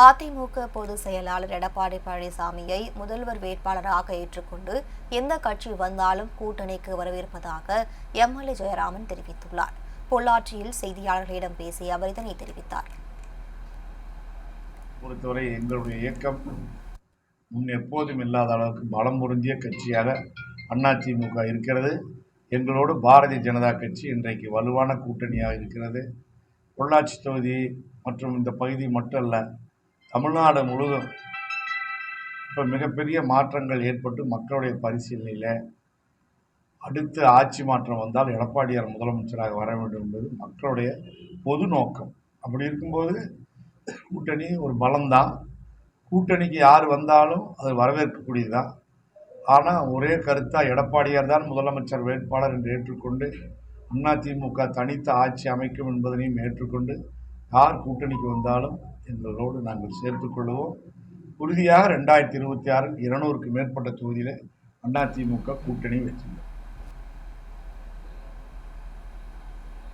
அதிமுக பொதுச் செயலாளர் எடப்பாடி பழனிசாமியை முதல்வர் வேட்பாளராக ஏற்றுக்கொண்டு எந்த கட்சி வந்தாலும் கூட்டணிக்கு வரவேற்பதாக எம்எல்ஏ ஜெயராமன் தெரிவித்துள்ளார். பொள்ளாச்சியில் செய்தியாளர்களிடம் பேசிய அவர் இதனை தெரிவித்தார். பொறுத்தவரை எங்களுடைய இயக்கம் முன் எப்போதும் இல்லாத அளவுக்கு பலம் பொருந்திய கட்சியாக அதிமுக இருக்கிறது. எங்களோடு பாரதிய ஜனதா கட்சி இன்றைக்கு வலுவான கூட்டணியாக இருக்கிறது. பொள்ளாச்சி தொகுதி மற்றும் இந்த பகுதி மட்டும் அல்ல தமிழ்நாடு முழுவதும் இப்போ மிகப்பெரிய மாற்றங்கள் ஏற்பட்டு மக்களுடைய பரிசீலனையில் அடுத்து ஆட்சி மாற்றம் வந்தால் எடப்பாடியார் முதலமைச்சராக வர வேண்டும் என்பது மக்களுடைய பொது நோக்கம். அப்படி இருக்கும்போது கூட்டணி ஒரு பலம்தான். கூட்டணிக்கு யார் வந்தாலும் அது வரவேற்கக்கூடியது தான் ஆனால் ஒரே கருத்தாக எடப்பாடியார் தான் முதலமைச்சர் வேட்பாளர் என்று ஏற்றுக்கொண்டு அதிமுக தனித்த ஆட்சி அமைக்கும் என்பதனையும் ஏற்றுக்கொண்டு யார் கூட்டணிக்கு வந்தாலும் எங்களோடு நாங்கள் சேர்த்துக்கொள்வோம் உறுதியாக ரெண்டாயிரத்தி இருபத்தி ஆறில் இருநூறுக்கு மேற்பட்ட தொகுதியில் அதிமுக கூட்டணி வச்சிருந்தோம்